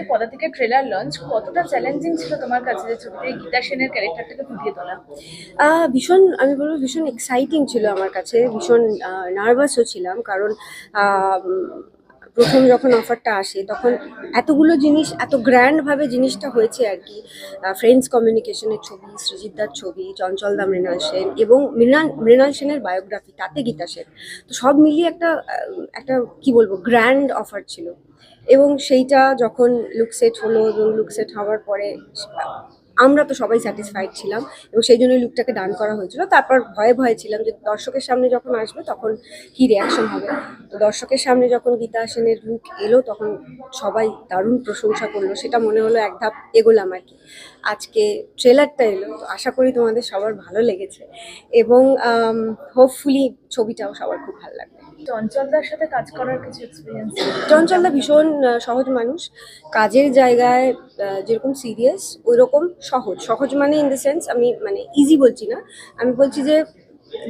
আজকে পদাতিকের trailer launch কতটা চ্যালেঞ্জিং ছিল তোমার কাছে যে ছবিতে গীতা সেনের ক্যারেক্টারটাকে ফুটিয়ে তোলা? ভীষণ, আমি বলব ভীষণ এক্সাইটিং ছিল আমার কাছে, ভীষণ নার্ভাসও ছিলাম, কারণ প্রথম যখন অফারটা আসে, তখন এতগুলো জিনিস, এত গ্র্যান্ডভাবে জিনিসটা হয়েছে আর কি। ফ্রেন্ডস কমিউনিকেশনের ছবি সৃজিতদার ছবি, চঞ্চল দা, মৃণাল সেন এবং মৃণাল মৃণাল সেনের বায়োগ্রাফি তাতে গীতা সেন। তো সব মিলিয়ে একটা একটা কি বলব গ্র্যান্ড অফার ছিল। এবং সেইটা যখন লুকসেট হলো এবং লুক সেট হওয়ার পরে আমরা তো সবাই স্যাটিসফাইড ছিলাম এবং সেই জন্য লুকটাকে ডান করা হয়েছিল। তারপর ভয়ে ভয়ে ছিলাম যে দর্শকের সামনে যখন আসবে তখন কি রিয়াকশন হবে? তো দর্শকের সামনে যখন গীতা সেনের লুক এলো তখন সবাই দারুণ প্রশংসা করল। সেটা মনে হলো এক ধাপ এগোলাম আর কি। আজকে ট্রেলারটা এলো, তো আশা করি তোমাদের সবার ভালো লেগেছে। এবং হোপফুলি ছবিটাও সবার খুব ভালো লাগবে। চঞ্চলদার সাথে কাজ করার কিছু এক্সপিরিয়েন্স চঞ্চলদা ভীষণ সহজ মানুষ। কাজের জায়গায় যেরকম সিরিয়াস ওই রকম সহজ। সহজ মানে ইন দ্য সেন্স আমি মানে ইজি বলছি না। আমি বলছি যে,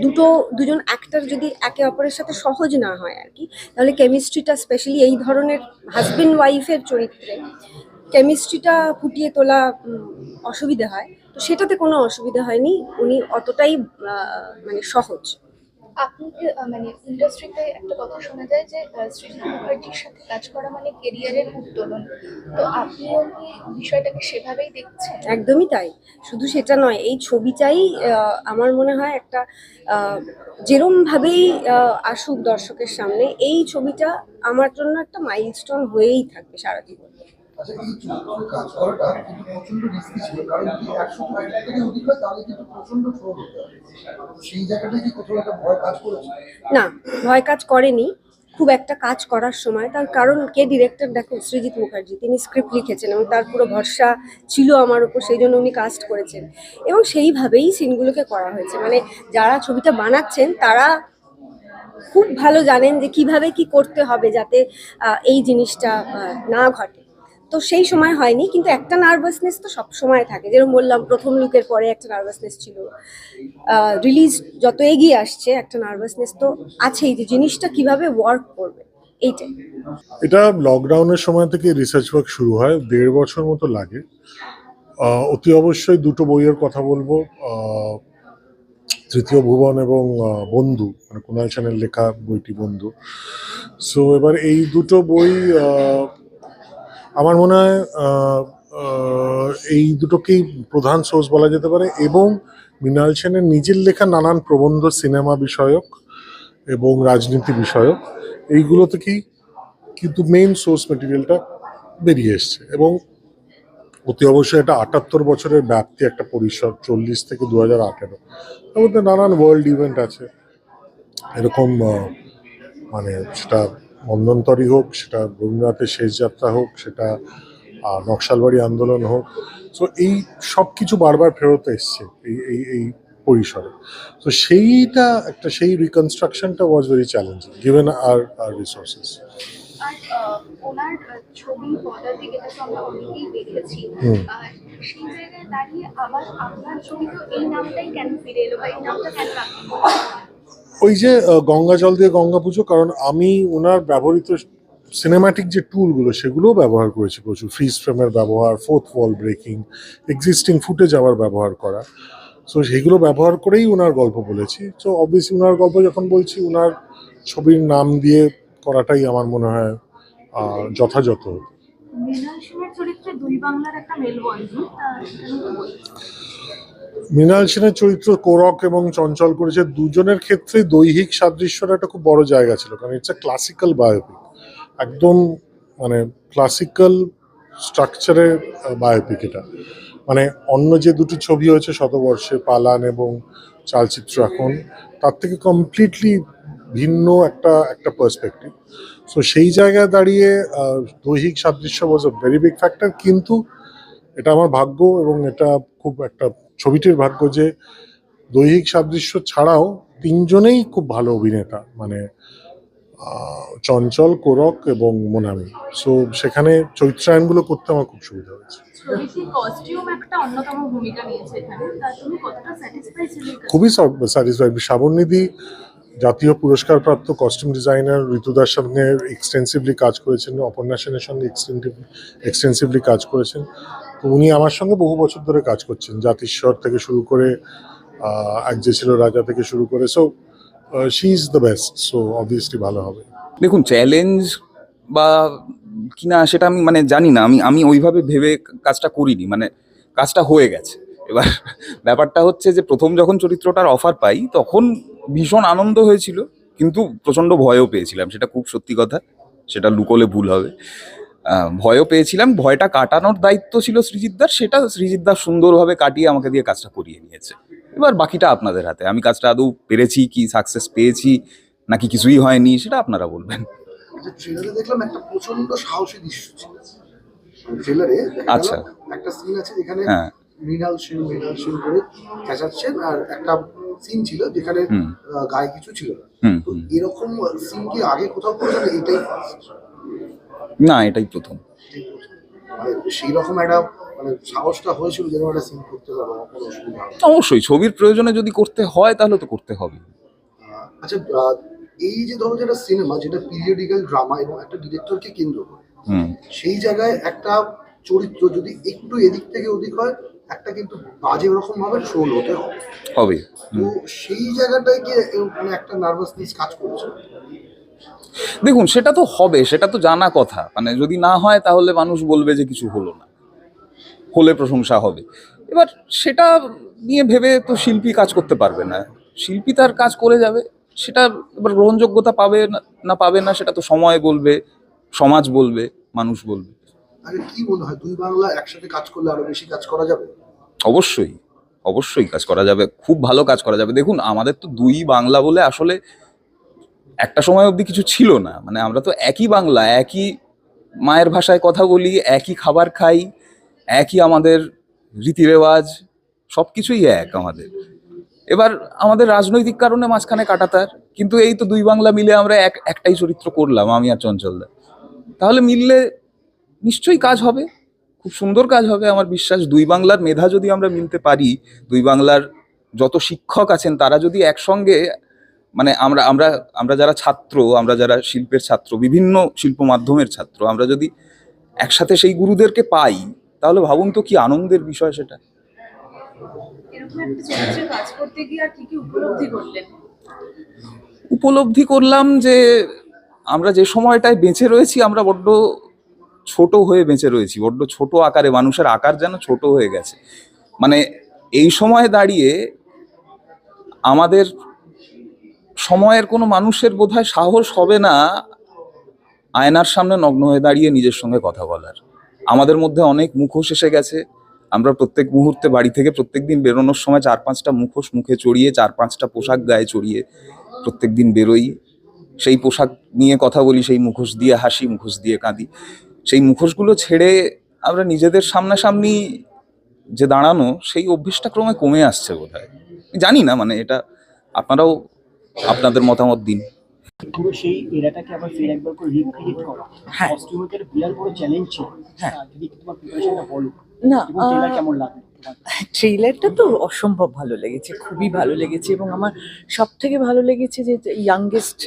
দুটো, দুজন অ্যাক্টর যদি একে অপরের সাথে সহজ না হয় আর কি, তাহলে কেমিস্ট্রিটা স্পেশালি এই ধরনের হাজবেন্ড ওয়াইফের চরিত্রে কেমিস্ট্রিটা ফুটিয়ে তোলা অসুবিধা হয়। তো সেটাতে কোনো অসুবিধা হয়নি। উনি অতটাই মানে সহজ। আপনি মানে ইন্ডাস্ট্রিতে একটা কথা শোনা যায় যে সৃজিত মুখার্জির সাথে কাজ করা মানে কেরিয়ারের উত্তোলন? তো আপনিও কি বিষয়টাকে সেভাবেই দেখছেন? একদমই তাই। শুধু সেটা নয়, এই ছবিটাই আমার মনে হয় একটা যেরমভাবেই আসুক দর্শকের সামনে, এই ছবিটা আমার জন্য একটা মাইলস্টোন হয়েই থাকবে সারা জীবন। আচ্ছা না, ভয় কাজ করেনি। খুব একটা কাজ করার সময়, তার কারণ কে ডিরেক্টর দেখো, সৃজিত মুখার্জি, তিনি স্ক্রিপ্ট লিখেছেন এবং তার পুরো ভরসা ছিল আমার উপর, সেই জন্য উনি কাস্ট করেছেন। এবং সেইভাবেই সিনগুলোকে করা হয়েছে। মানে যারা ছবিটা বানাচ্ছেন, তারা খুব ভালো জানেন যে কীভাবে কি করতে হবে যাতে এই জিনিসটা না ঘটে। তো সেই সময় হয়নি, কিন্তু একটা নার্ভাসনেস তো সব সময় থাকে। যেরকম বললাম, প্রথম লুকের পরে একটা নার্ভাসনেস ছিল। রিলিজ যত এগিয়ে আসছে, একটা নার্ভাসনেস তো আছেই যে জিনিসটা কীভাবে ওয়ার্ক করবে, এইটাই। এটা লকডাউনের সময় থেকে রিসার্চ ওয়ার্ক শুরু হয়, দেড় বছর মতো লাগে। অতি অবশ্যই দুটো বইয়ের কথা বলব। তৃতীয় ভুবন এবং বন্ধু মানে কুণাল সেনের লেখা বইটি বন্ধু। সো এবার এই দুটো বই আমার মনে হয় এই দুটোকেই প্রধান সোর্স বলা যেতে পারে এবং মৃণাল সেনের নিজের লেখা নানান প্রবন্ধ, সিনেমা বিষয়ক এবং রাজনীতি বিষয়ক, এইগুলো থেকেই কিন্তু মেইন সোর্স মেটেরিয়ালটা বেরিয়ে এসছে এবং অতি অবশ্যই এটা আটাত্তর বছরের ব্যাপ্তি একটা পরিসর, চল্লিশ থেকে দু হাজার আঠেরো। তার মধ্যে নানান ওয়ার্ল্ড ইভেন্ট আছে। এরকম মানে সেটা মন্দন্তরী হোক সেটা রবীন্দ্রনাথের শেষ যাত্রা হোক সেটা নকশালবাড়ি আন্দোলন হোক সো এই সব কিছু বারবার ফেরত এসছে এই এই এই পরিসরে তো সেইটা একটা সেই রিকনস্ট্রাকশনটা was very challenging given R R resources আর ওনার ছবি পদাতিক এটা তো আমরা অনেকেই দেখেছি। সেই জায়গায় দাঁড়িয়ে আবার আপনার ছবি তো এই নামটাই কেন ফিরে এলো বা এই নামটা কেন রাখতে? ওই যে গঙ্গা জল দিয়ে গঙ্গা পুজো, কারণ আমি ওনার ব্যবহৃত সিনেম্যাটিক যে টুলগুলো সেগুলোও ব্যবহার করেছি প্রচুর। ফ্রিজ ফ্রেমের ব্যবহার fourth wall breaking existing footage আবার ব্যবহার করা। সো সেগুলো ব্যবহার করেই ওনার গল্প বলেছি। সো অবভিয়াসলি ওনার গল্প যখন বলছি, ওনার ছবির নাম দিয়ে করাটাই আমার মনে হয় যথাযথ। মৃণাল সেনের চরিত্র কোরক এবং চঞ্চল করেছে দুজনের ক্ষেত্রে দৈহিক সাদৃশ্যটা একটা খুব বড় জায়গা ছিল, কারণ ইটস ক্লাসিক্যাল বায়োপিক একদম মানে ক্লাসিক্যাল স্ট্রাকচারের বায়োপিক এটা। মানে অন্য যে দুটি ছবি হয়েছে শতবর্ষে, পালান এবং চালচিত্র এখন, তার থেকে কমপ্লিটলি ভিন্ন একটা একটা পার্সপেক্টিভ সো সেই জায়গায় দাঁড়িয়ে দৈহিক সাদৃশ্য was a very big factor কিন্তু এটা আমার ভাগ্য এবং এটা খুব একটা ছবিটির ভাগ্য যে দৈহিক সাদৃশ্য ছাড়াও তিনজনেই খুব ভালো অভিনেতা মানে চঞ্চল কোরক এবং মোনামি। সো সেখানে চরিত্রায়নগুলো করতে আমার খুব সুবিধা হয়েছে। স্যাটিসফাই খুবই স্যাটিসফাইড শ্রাবণীদি জাতীয় পুরস্কারপ্রাপ্ত কস্টিউম ডিজাইনার ঋতুদার সঙ্গে এক্সটেন্সিভলি কাজ করেছেন, অপর্ণা সেনের সঙ্গে এক্সটেন্সিভলি কাজ করেছেন। তো উনি আমার সঙ্গে বহু বছর ধরে কাজ করছেন, জাতিস্বর থেকে শুরু করে এক যে ছিল রাজা থেকে শুরু করে। So she is the best so obviously ভালো হবে। দেখুন চ্যালেঞ্জ বা কিনা সেটা আমি মানে জানি না, আমি আমি ওইভাবে ভেবে কাজটা করিনি মানে কাজটা হয়ে গেছে। এবার ব্যাপারটা হচ্ছে যে প্রথম যখন চরিত্রটার অফার পাই তখন ভীষণ আনন্দ হয়েছিল কিন্তু প্রচণ্ড ভয়ও পেয়েছিলাম সেটা খুব সত্যি কথা সেটা লুকোলে ভুল হবে ভয়ও পেয়েছিলাম ভয়টা কাটানোর দায়িত্ব ছিল সৃজিতদার সেটা সৃজিতদার সুন্দরভাবে কাটিয়ে আমাকে দিয়ে কাজটা করিয়ে নিয়েছে এবার বাকিটা আপনাদের হাতে আমি কাজটা আদৌ পেরেছি কি সাকসেস পেয়েছি নাকি কিছুই হয়নি সেটা আপনারা বলবেন দেখলাম একটা প্রচণ্ড সাহসী দৃশ্য ছিল আচ্ছা। একটা সিন আছে যেখানে হ্যাঁ। মৃণাল সেন মৃণাল সেন করে চেঁচাচ্ছেন আর একটা সিন ছিল যেখানে গায়ে কিছু ছিল না। তো এরকম সিন কি আগে কোথাও করেছেন এটাই? না এটাই প্রথম। মানে সেই রকম একটা মানে সাহসটা হয়েছিল যেন একটা সিন করতে পারব কোনো অসুবিধা অবশ্যই ছবির প্রয়োজনে যদি করতে হয় তাহলে তো করতে হবে। আচ্ছা এই যে ধরো যেটা সিনেমা যেটা পিরিয়ডিক্যাল ড্রামা এবং একটা ডিরেক্টরকে কেন্দ্র করে হুম। সেই জায়গায় একটা চরিত্র যদি একটু এদিক থেকে ওদিক হয় একটা কিন্তু বাজে ওরকম ভাবে ট্রোল হতে হবে। হবে। তো সেই জায়গাটায় গিয়ে মানে একটা নার্ভাসনেস কাজ করছে। দেখুন সেটা তো হবে সেটা তো জানা কথা। মানে যদি না হয় তাহলে মানুষ বলবে যে কিছু হলো না। হলে প্রশংসা হবে। এবার সেটা নিয়ে ভেবে তো শিল্পী কাজ করতে পারবে না। শিল্পী তার কাজ করে যাবে সেটা এবার গ্রহণযোগ্যতা পাবে না- না পাবে না সেটা তো সময় বলবে সমাজ বলবে মানুষ বলবে। আরে কি মনে হয় দুই বাংলা একসাথে কাজ করলে আরও বেশি কাজ করা যাবে? অবশ্যই অবশ্যই কাজ করা যাবে, খুব ভালো কাজ করা যাবে। দেখুন, আমাদের তো দুই বাংলা বলে আসলে একটা সময় অবধি কিছু ছিল না। মানে আমরা তো একই বাংলা, একই মায়ের ভাষায় কথা বলি, একই খাবার খাই, একই আমাদের রীতিরেওয়াজ সব কিছুই এক আমাদের। এবার আমাদের রাজনৈতিক কারণে মাঝখানে কাটাতার, কিন্তু এই তো দুই বাংলা মিলে আমরা এক, একটাই চরিত্র করলাম, আমি আর চঞ্চলদা। তাহলে মিললে নিশ্চয়ই কাজ হবে। খুব সুন্দর কাজ হবে আমার বিশ্বাস। দুই বাংলার মেধা যদি আমরা মিলতে পারি দুই বাংলার যত শিক্ষক আছেন তারা যদি একসঙ্গে মানে আমরা আমরা আমরা যারা ছাত্র আমরা যারা শিল্পের ছাত্র বিভিন্ন শিল্প মাধ্যমের ছাত্র আমরা যদি একসাথে সেই গুরুদেরকে পাই তাহলে ভাবুন তো কি আনন্দের বিষয় সেটা। উপলব্ধি করলাম যে আমরা যে সময়টায় বেঁচে রয়েছি আমরা বড্ড ছোট হয়ে বেঁচে রয়েছি, বড্ড ছোট আকারে, মানুষের আকার যেন ছোট হয়ে গেছে। মানে এই সময় দাঁড়িয়ে আমাদের সময়ের কোনো মানুষের বোধহয় সাহস হবে না আয়নার সামনে নগ্ন হয়ে দাঁড়িয়ে নিজের সঙ্গে কথা বলার। আমাদের মধ্যে অনেক মুখোশ এসে গেছে। আমরা প্রত্যেক মুহূর্তে বাড়ি থেকে প্রত্যেক দিন বেরোনোর সময় চার পাঁচটা মুখোশ মুখে চড়িয়ে, চার পাঁচটা পোশাক গায়ে চড়িয়ে প্রত্যেক দিন বেরোই। সেই পোশাক নিয়ে কথা বলি, সেই মুখোশ দিয়ে হাসি, মুখোশ দিয়ে কাঁদি। সেই মুখোশগুলো ছেড়ে আমরা নিজেদের সামনাসামনি যে দাঁড়ানো সেই অভ্যেসটা ক্রমে কমে আসছে বোধ হয় জানি না মানে এটা আপনারাও আপনাদের মতামত দিন। পুরো সেই এরাটাকে আবার ফের একবার করে রিক্রিয়েট করা। হ্যাঁ। কস্টিউমের বিরাট বড় চ্যালেঞ্জ ছিল। হ্যাঁ। যদি তোমার প্রিপারেশনটা বলো। না এবং কেমন লাগল? ট্রেলারটা তো অসম্ভব ভালো লেগেছে খুবই ভালো লেগেছে এবং আমার সব থেকে ভালো লেগেছে যে ইয়াংগেস্ট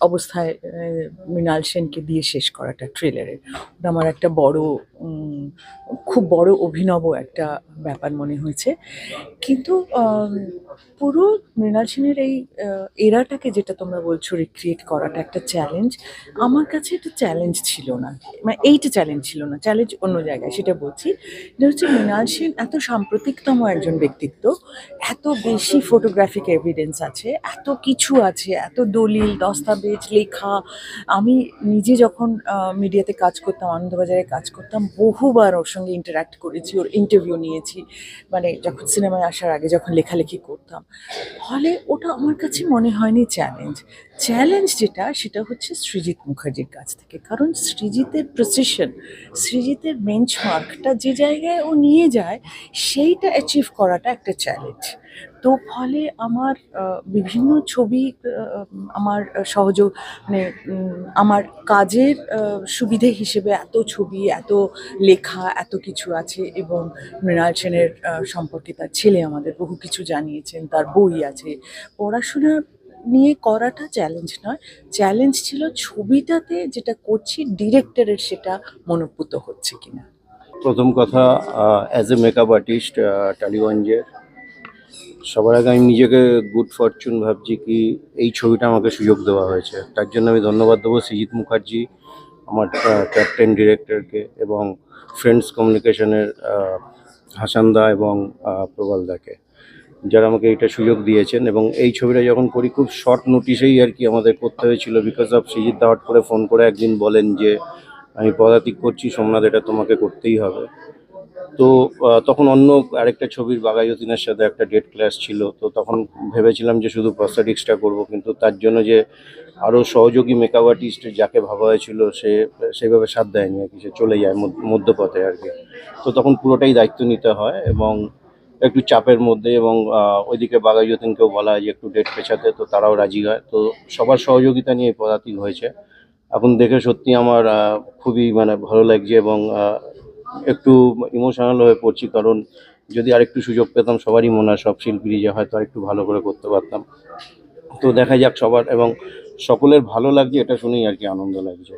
অবস্থায় মৃণাল সেনকে দিয়ে শেষ করাটা ট্রেলারের ওটা আমার একটা বড় খুব বড় অভিনব একটা ব্যাপার মনে হয়েছে। কিন্তু পুরো মৃণাল সেনের এই এরাটাকে যেটা তোমরা বলছো রিক্রিয়েট করাটা একটা চ্যালেঞ্জ আমার কাছে এটা চ্যালেঞ্জ ছিল না। মানে এইটা চ্যালেঞ্জ ছিল না চ্যালেঞ্জ অন্য জায়গায়, সেটা বলছি। এটা হচ্ছে মৃণাল সেন এত সাম্প্রতিকতম একজন ব্যক্তিত্ব, এত বেশি ফটোগ্রাফিক এভিডেন্স আছে, এত কিছু আছে, এত দলিল, দস্তাবেজ, লেখা। আমি নিজে যখন মিডিয়াতে কাজ করতাম, আনন্দবাজারে কাজ করতাম, বহুবার ওর সঙ্গে ইন্টারাক্ট করেছি, ওর ইন্টারভিউ নিয়েছি। মানে যখন সিনেমায় আসার আগে যখন লেখালেখি করতাম, ফলে ওটা আমার কাছে মনে হয়নি চ্যালেঞ্জ চ্যালেঞ্জ যেটা, সেটা হচ্ছে সৃজিৎ মুখার্জির কাছ থেকে। কারণ সৃজিতের প্রসেশন সৃজিতের বেঞ্চমার্কটা যে জায়গায় ও নিয়ে যায়, সেইটা অ্যাচিভ করাটা একটা চ্যালেঞ্জ তো ফলে আমার বিভিন্ন ছবি আমার সহযোগ মানে আমার কাজের সুবিধে হিসেবে এত ছবি, এত লেখা, এত কিছু আছে এবং মৃণাল সেনের সম্পর্কে তার ছেলে আমাদের বহু কিছু জানিয়েছেন, তার বই আছে। পড়াশোনা নিয়ে করাটা চ্যালেঞ্জ নয় চ্যালেঞ্জ ছিল ছবিটাতে যেটা করছি ডিরেক্টরের সেটা মনোপুত হচ্ছে কিনা। প্রথম কথা অ্যাজ এ মেকআপ আর্টিস্ট টালিগঞ্জের সবার আগে আমি নিজেকে গুড ফরচুন ভাবছি কি এই ছবিটা আমাকে সুযোগ দেওয়া হয়েছে। তার জন্য আমি ধন্যবাদ দেবো সৃজিত মুখার্জি আমার ক্যাপ্টেন ডিরেক্টরকে এবং ফ্রেন্ডস কমিউনিকেশনের হাসানদা এবং আহ, প্রবল দাকে যারা আমাকে এটা সুযোগ দিয়েছেন এবং এই ছবিটা যখন করি খুব শর্ট নোটিশেই আর কি আমাদের করতে হয়েছিল বিকজ অফ সৃজিত দা হট করে ফোন করে একদিন বলেন যে আমি পদাতিক করছি সোমনাথ এটা তোমাকে করতেই হবে। তো তখন অন্য আরেকটা ছবির বাগায়তিনের সাথে একটা ডেট ক্লাস ছিল, তো তখন ভেবেছিলাম যে শুধু প্রস্থেটিক্সটা করব, কিন্তু তার জন্য যে আরও সহযোগী মেকআপ আর্টিস্ট যাকে ভাবা হয়েছিল, সে সেইভাবে সাথ দেয়নি আর কি, সে চলে যায় মধ্যপথে আর কি। তো তখন পুরোটাই দায়িত্ব নিতে হয় এবং একটু চাপের মধ্যে এবং ওইদিকে বাগায়তিনকেও বলা হয় যে একটু ডেট পেছাতে, তো তারাও রাজি হয়। তো সবার সহযোগিতা নিয়ে এই পদাতিক হয়েছে। এখন দেখে সত্যি আমার খুবই মানে ভালো লাগছে এবং একটু ইমোশনাল হয়ে পড়ছি, কারণ যদি আরেকটু সুযোগ পেতাম, সবারই মনে হয় সব শিল্পীরই যে হয়তো আরেকটু ভালো করে করতে পারতাম। তো দেখা যাক সবার, এবং সকলের ভালো লাগছে, এটা শুনেই আর কি আনন্দ লাগছে।